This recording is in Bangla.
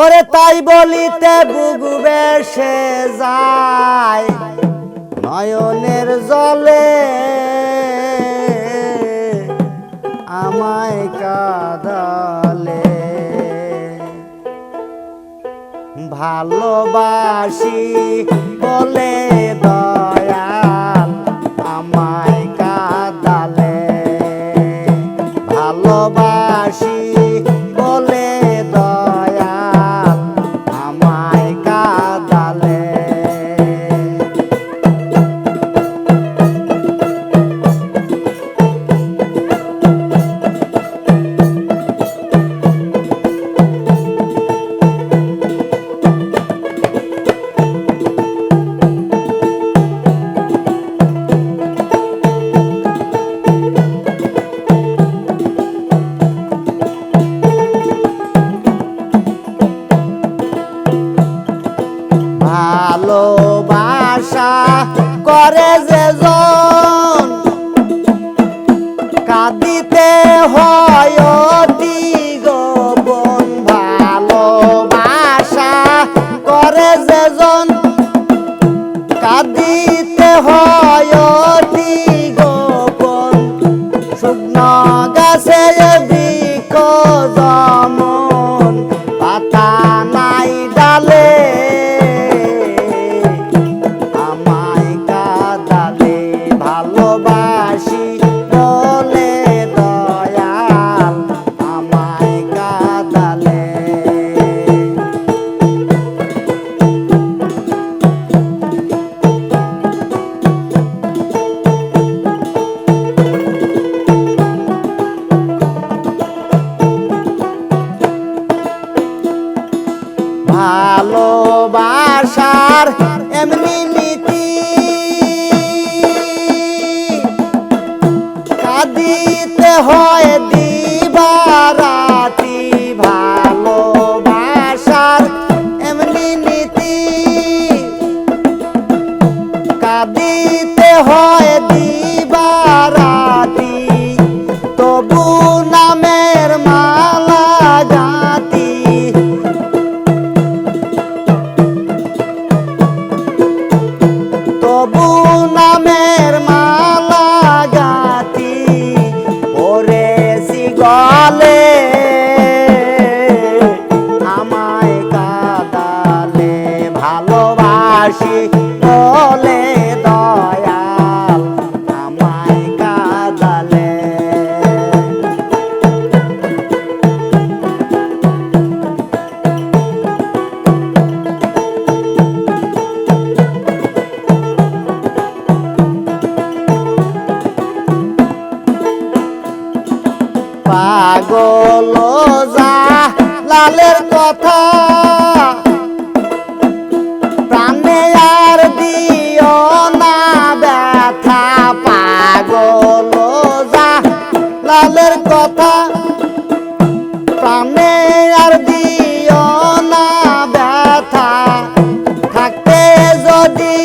ওরে তাই বলিতে বুগুবে সে যায় নয়নের জলে। আমায় কাদালে। ভালোবাসি বলে হয় গোপন। শুকনো গাছে বৃক্ষ ভালোবাসার এমনি লালের কথা। প্রাণে আর দিও না ব্যথা, পাগল যা লালের কথা। প্রাণে আর দিও না ব্যথা থাকতে যদি